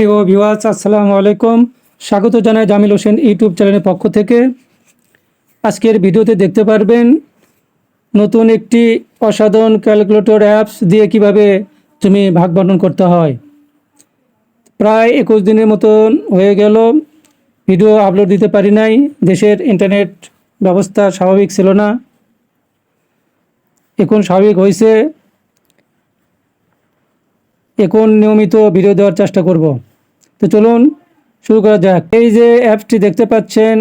প্রিয় ভিওয়ার্স আসসালামু আলাইকুম। স্বাগত জানাই জামিল হোসেন ইউটিউব চ্যানেলের পক্ষ থেকে। আজকের ভিডিওতে দেখতে পারবেন নতুন একটি অসাধারণ ক্যালকুলেটর অ্যাপস দিয়ে কীভাবে তুমি ভাগ বন্টন করতে হয়। প্রায় একুশ দিনের মতন হয়ে গেল, ভিডিও আপলোড দিতে পারি নাই, দেশের ইন্টারনেট ব্যবস্থা স্বাভাবিক ছিল না। এখন স্বাভাবিক হয়েছে, এখন নিয়মিত ভিডিও দেওয়ার চেষ্টা করব। চলুন শুরু করা যাক। এই যে অ্যাপসটি দেখতে পাচ্ছেন,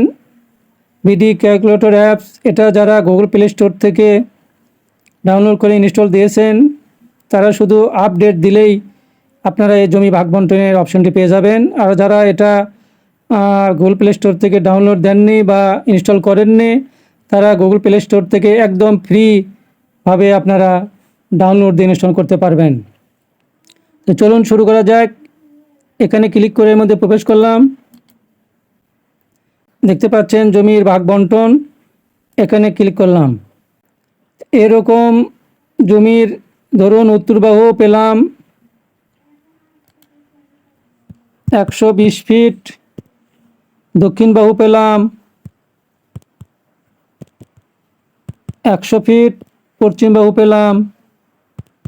বিডি ক্যালকুলেটর অ্যাপস, এটা যারা গুগল প্লে স্টোর থেকে ডাউনলোড করে ইনস্টল দিয়েছেন, তারা শুধু আপডেট দিলেই আপনারা এই জমি ভাগ বন্টনের অপশনটি পেয়ে যাবেন। আর যারা এটা গুগল প্লে স্টোর থেকে ডাউনলোড দেননি বা ইনস্টল করেননি, তারা গুগল প্লে স্টোর থেকে একদম ফ্রিভাবে আপনারা ডাউনলোড দিয়ে ইনস্টল করতে পারবেন। তো চলুন শুরু করা যাক। এখানে ক্লিক করে এর মধ্যে প্রবেশ করলাম। দেখতে পাচ্ছেন জমির ভাগ বন্টন, এখানে ক্লিক করলাম। এরকম জমির ধরুন উত্তরবাহু পেলাম একশো বিশ ফিট, দক্ষিণ বাহু পেলাম একশো ফিট, পশ্চিম বাহু পেলাম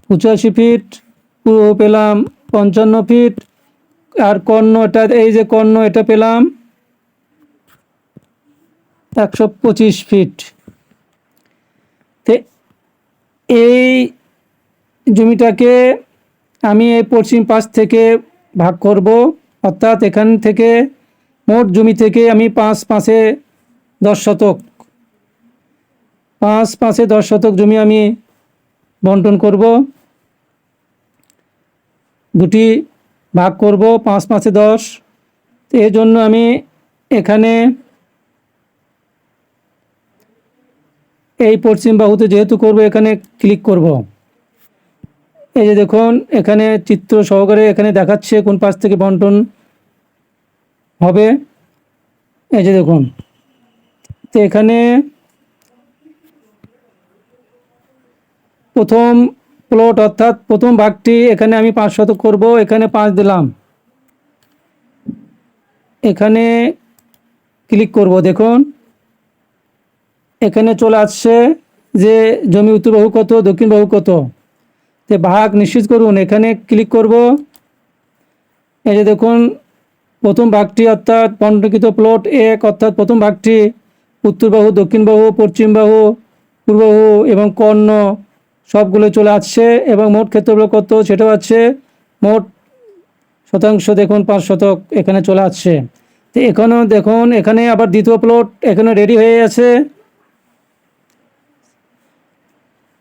পঁচাশি ফিট, পূর্ব পেলাম পঞ্চান্ন ফিট আর কর্ণ এটা, এই যে কর্ণ এটা পেলাম একশো পঁচিশ ফিট। এই জমিটাকে আমি এই পশ্চিম পাশ থেকে ভাগ করব, অর্থাৎ এখান থেকে মোট জমি থেকে আমি পাঁচ পাঁচে দশ শতক, পাঁচ পাঁচে দশ শতক জমি আমি বন্টন করব। দুটি ভাগ করব পাঁচ পাঁচে দশ। তো এর জন্য আমি এখানে এই পশ্চিম বাহুতে যেহেতু করব, এখানে ক্লিক করব। এই যে দেখুন, এখানে চিত্র সহকারে এখানে দেখাচ্ছে কোন পাশ থেকে বন্টন হবে। এই যে দেখুন, তো এখানে প্রথম প্লট অর্থাৎ প্রথম ভাগটি এখানে আমি পাঁচ শতক করব, এখানে পাঁচ দিলাম। এখানে ক্লিক করব, দেখুন। এখানে চলে আসছে যে জমি উত্তর বাহু কত, দক্ষিণ বাহু কত? তে ভাগ নিশ্চিত করুন, এখানে ক্লিক করব। এই যে দেখুন, প্রথম ভাগটি অর্থাৎ পণ্যকৃত প্লট এক, অর্থাৎ প্রথম ভাগটি উত্তর বাহু, দক্ষিণ বাহু, পশ্চিম বাহু, পূর্ব বাহু এবং কর্ণ সবগুলো চলে আসছে এবং মোট ক্ষেত্রফল কত? সেটাও আছে। মোট শতাংশ দেখুন, পাঁচ শতক এখানে চলে আসছে। তো এখানেও দেখুন, এখানে আবার দ্বিতীয় প্লট এখানে রেডি হয়ে আছে।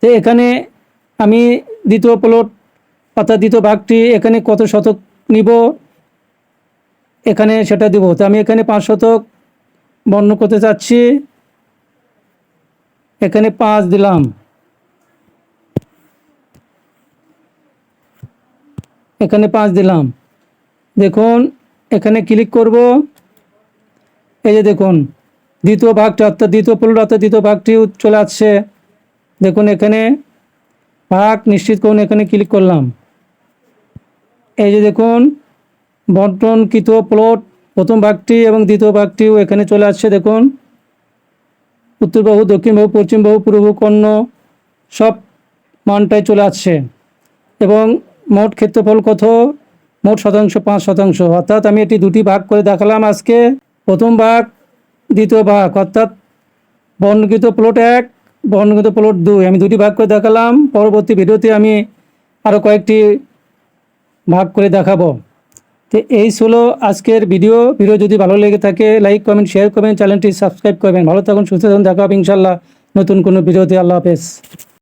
তো এখানে আমি দ্বিতীয় প্লট অর্থাৎ দ্বিতীয় ভাগটি এখানে কত শতক নিব? এখানে সেটা দিব। তো আমি এখানে পাঁচ শতক বর্ণ করতে চাচ্ছি। এখানে পাঁচ দিলাম। এখানে পাঁচ দিলাম। দেখুন, এখানে ক্লিক করব। এই যে দেখুন, দ্বিতীয় ভাগটা, অর্থাৎ দ্বিতীয় অর্থাৎ দ্বিতীয় ভাগটি চলে আসছে। দেখুন, এখানে ভাগ নিশ্চিত করুন, এখানে ক্লিক করলাম। এই যে দেখুন বন্টনকৃত প্লট, প্রথম ভাগটি এবং দ্বিতীয় ভাগটিও এখানে চলে আসছে, দেখুন। উত্তর বাহু, দক্ষিণ বাহু, পশ্চিম বাহু, পূর্ব কর্ণ, সব মানটাই চলে আসছে। এবং মোট ক্ষেত্রফল কত? মোট শতাংশ, পাঁচ শতাংশ। অর্থাৎ আমি এটি দুটি ভাগ করে দেখালাম আজকে। প্রথম ভাগ, দ্বিতীয় ভাগ, অর্থাৎ বর্ণকৃত প্লট এক বর্ণকৃত প্লট দুই। আমি দুটি ভাগ করে দেখালাম। পরবর্তী ভিডিওতে আমি আরও কয়েকটি ভাগ করে দেখাবো। তো এই ছিল আজকের ভিডিও। ভিডিও যদি ভালো লেগে থাকে লাইক কমেন্ট শেয়ার করবেন। চ্যানেলটি সাবস্ক্রাইব করবেন। ভালো থাকুন, সুস্থ থাকুন। দেখা হবে ইনশাল্লাহ নতুন কোনো ভিডিওতে। আল্লাহ হাফেজ।